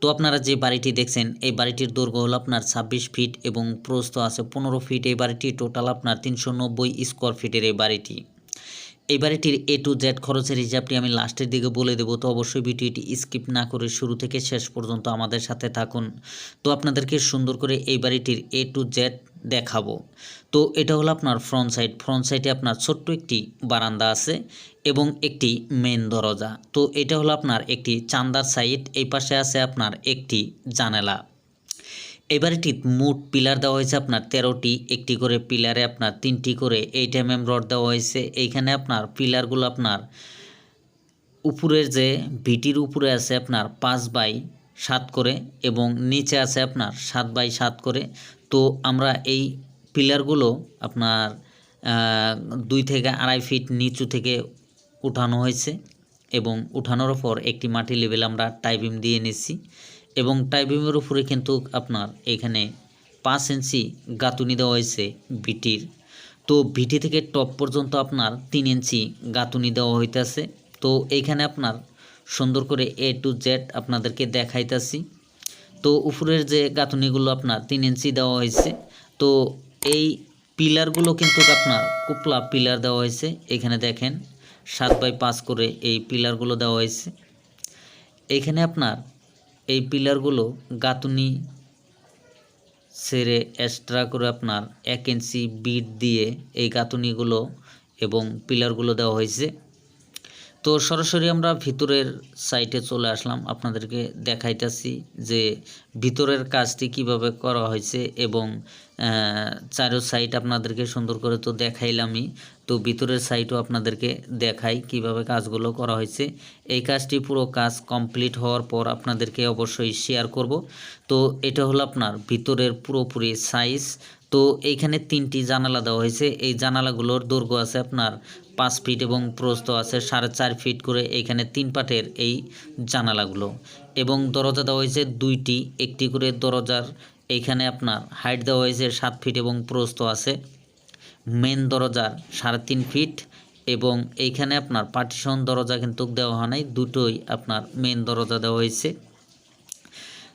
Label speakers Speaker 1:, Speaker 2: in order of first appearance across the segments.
Speaker 1: তো আপনারা যে বাড়িটি দেখছেন, এই বাড়িটির দৈর্ঘ্য হলো আপনার ছাব্বিশ ফিট এবং প্রস্থ আছে পনেরো ফিট। এই বাড়িটি টোটাল আপনার তিনশো নব্বই স্কোয়ার ফিটের এই বাড়িটি। এই বাড়িটির এ টু জেড খরচের হিসাবটি আমি লাস্টের দিকে বলে দেবো, তো অবশ্যই ভিডিওটি স্কিপ না করে শুরু থেকে শেষ পর্যন্ত আমাদের সাথে থাকুন। তো আপনাদেরকে সুন্দর করে এই বাড়িটির এ টু জেড দেখাবো। তো এটা হলো আপনার ফ্রন্ট সাইড ফ্রন্ট সাইডে আপনার ছোট্ট একটি বারান্দা আছে এবং একটি মেন দরজা। তো এটা হলো আপনার একটি চান্দার সাইড এই পাশে আছে আপনার একটি জানালা। এই বাড়িটির মোট পিলার দেওয়া হয়েছে আপনার তেরোটি, একটি করে পিলারে আপনার তিনটি করে এইট এম এম রড দেওয়া হয়েছে। এইখানে আপনার পিলারগুলো আপনার উপরের যে ভিটির উপরে আছে আপনার পাঁচ বাই সাত করে এবং নিচে আছে আপনার সাত বাই সাত করে। তো আমরা এই পিলারগুলো আপনার দুই থেকে আড়াই ফিট নিচু থেকে উঠানো হয়েছে এবং উঠানোর পর একটি মাটি লেভেল আমরা টাইবিম দিয়ে নিচ্ছি। এবং টাইবিমের উপরে কিন্তু আপনার এখানে পাঁচ ইঞ্চি গাঁথুনি দেওয়া হয়েছে বিটির তো ভিটি থেকে টপ পর্যন্ত আপনার তিন ইঞ্চি গাঁথুনি দেওয়া হইতেছে। তো এইখানে আপনার সুন্দর করে এ টু জেড আপনাদেরকে দেখাইতেছি। তো উপরের যে গাঁথুনিগুলো আপনার তিন ইঞ্চি দেওয়া হয়েছে। তো এই পিলারগুলো কিন্তু আপনার কুপলা পিলার দেওয়া হয়েছে। এখানে দেখেন, সাত বাই পাঁচ করে এই পিলারগুলো দেওয়া হয়েছে। এখানে আপনার এই পিলারগুলো গাঁথুনি সেরে এক্সট্রা করে আপনার এক ইঞ্চি বিট দিয়ে এই গাঁথুনিগুলো এবং পিলারগুলো দেওয়া হয়েছে। তো সরাসরি আমরা ভিতরের সাইটে চলে আসলাম। আপনাদেরকে দেখাইতেছি যে ভিতরের কাজটি কীভাবে করা হয়েছে এবং চারো সাইড আপনাদেরকে সুন্দর করে তো দেখাইলামই। তো ভিতরের সাইটও আপনাদেরকে দেখাই কীভাবে কাজগুলো করা হয়েছে। এই কাজটি পুরো কাজ কমপ্লিট হওয়ার পর আপনাদেরকে অবশ্যই শেয়ার করব। তো এটা হলো আপনার ভিতরের পুরোপুরি সাইজ তো এইখানে তিনটি জানালা দেওয়া হয়েছে। এই জানালাগুলোর দৈর্ঘ্য আছে আপনার পাঁচ ফিট এবং প্রস্থ আছে সাড়ে চার ফিট করে এইখানে তিন পাটের এই জানালাগুলো। এবং দরজা দেওয়া হয়েছে দুইটি, একটি করে দরজার এইখানে আপনার হাইট দেওয়া হয়েছে সাত ফিট এবং প্রস্থ আছে। মেন দরজার সাড়ে তিন ফিট এবং এইখানে আপনার পার্টিশন দরজা কিন্তু দেওয়া হয় নাই, দুটোই আপনার মেন দরজা দেওয়া হয়েছে।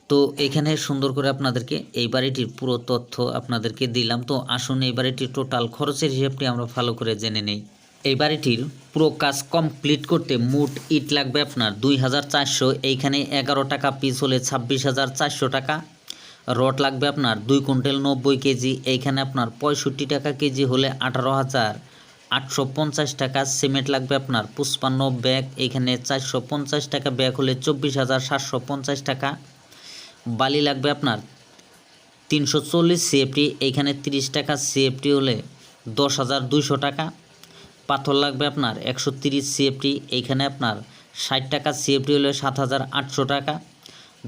Speaker 1: তো এখানে সুন্দর করে আপনাদেরকে এই বাড়িটির পুরো তথ্য আপনাদেরকে দিলাম। তো আসুন এই বাড়িটির টোটাল খরচের হিসাবটি আমরা ভালো করে জেনে নেই। এই বাড়িটির পুরো কাজ কমপ্লিট করতে মোট ইট লাগবে আপনার দুই হাজার চারশো। এইখানে এগারো টাকা পিস হলে ছাব্বিশ হাজার চারশো টাকা। রড লাগবে আপনার দুই কুইন্টাল নব্বই কেজি। এইখানে আপনার পঁয়ষট্টি টাকা কেজি হলে আঠারো হাজার আটশো পঞ্চাশ টাকা। সিমেন্ট লাগবে আপনার পুষ্পান্ন ব্যাগ। এইখানে চারশো পঞ্চাশ টাকা ব্যাগ হলে চব্বিশ হাজার সাতশো পঞ্চাশ টাকা। বালি লাগবে আপনার তিনশো চল্লিশ সিএফটি। এইখানে তিরিশ টাকা সিএফটি হলে দশ হাজার দুইশো টাকা। পাথর লাগবে আপনার। একশো তিরিশ সিএফটি এইখানে আপনার। ষাট টাকা সিএফটি হলে সাত হাজার আটশো টাকা।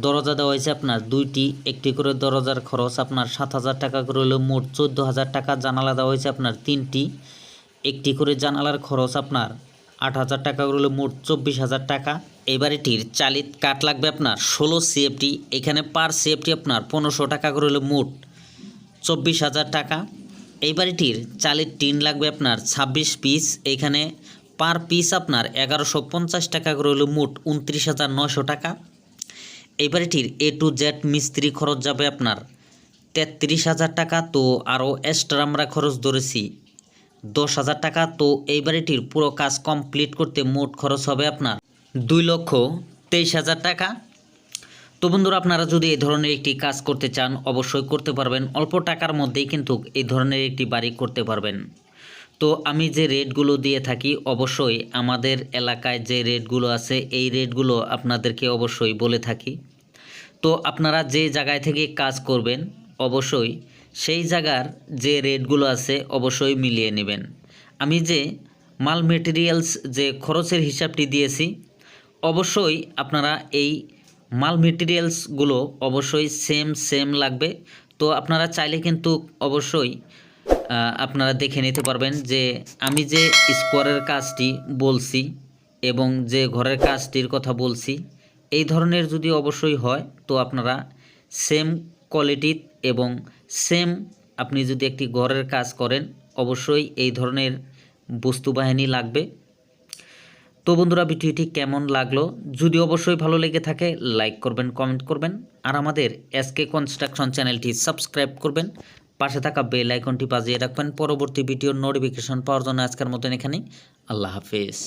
Speaker 1: দরজা দেওয়া হয়েছে আপনার দুইটি। একটি করে দরজার খরচ আপনার সাত হাজার টাকা করে হলে মোট চোদ্দ হাজার টাকা। জানালা দেওয়া হয়েছে আপনার তিনটি। একটি করে জানালার খরচ আপনার আট হাজার টাকা করে হলে মোট চব্বিশ হাজার টাকা। এই বাড়িটির চালিত কাঠ লাগবে আপনার ষোলো সিএফটি এখানে পার সিএফটি আপনার পনেরোশো টাকা করে হলে মোট চব্বিশ হাজার টাকা। এই বাড়িটির চালের টিন লাগবে আপনার ছাব্বিশ পিস। এইখানে পার পিস আপনার এগারোশো পঞ্চাশ টাকা করে হলে মোট উনত্রিশ হাজার নশো টাকা। এই বাড়িটির এ টু জেড মিস্ত্রি খরচ যাবে আপনার তেত্রিশ হাজার টাকা। তো আরও এক্সট্রা আমরা খরচ ধরেছি দশ হাজার টাকা। তো এই বাড়িটির পুরো কাজ কমপ্লিট করতে মোট খরচ হবে আপনার দুই লক্ষ তেইশ হাজার টাকা। তো বন্ধুরা, আপনারা যদি এই ধরনের একটি কাজ করতে চান, অবশ্যই করতে পারবেন। অল্প টাকার মধ্যেই কিন্তু এই ধরনের একটি বাড়ি করতে পারবেন। তো আমি যে রেটগুলো দিয়ে থাকি, অবশ্যই আমাদের এলাকায় যে রেটগুলো আছে, এই রেটগুলো আপনাদেরকে অবশ্যই বলে থাকি। তো আপনারা যে জায়গায় থেকে কাজ করবেন, অবশ্যই সেই জায়গার যে রেটগুলো আছে, অবশ্যই মিলিয়ে নেবেন। আমি যে মাল মেটেরিয়ালস যে খরচের হিসাবটি দিয়েছি, অবশ্যই আপনারা এই মাল মেটেরিয়ালসগুলো অবশ্যই সেম সেম লাগবে। তো আপনারা চাইলে কিন্তু অবশ্যই আপনারা দেখে নিতে পারবেন যে আমি যে স্কোয়ারের কাজটি বলছি এবং যে ঘরের কাজটির কথা বলছি, এই ধরনের যদি অবশ্যই হয়, তো আপনারা সেম কোয়ালিটির এবং সেম আপনি যদি একটি ঘরের কাজ করেন, অবশ্যই এই ধরনের বস্তু বাহিনী লাগবে। তো বন্ধুরা, ভিডিওটি কেমন লাগল? যদি অবশ্যই ভালো লেগে থাকে, লাইক করবেন, কমেন্ট করবেন, আর আমাদের এসকে কনস্ট্রাকশন চ্যানেলটি সাবস্ক্রাইব করবেন। পাশে থাকা বেল আইকনটি বাজিয়ে রাখবেন। পরবর্তী ভিডিওর নোটিফিকেশন পাওয়ার জন্য আজকের মতন এখানেই। আল্লাহ হাফেজ।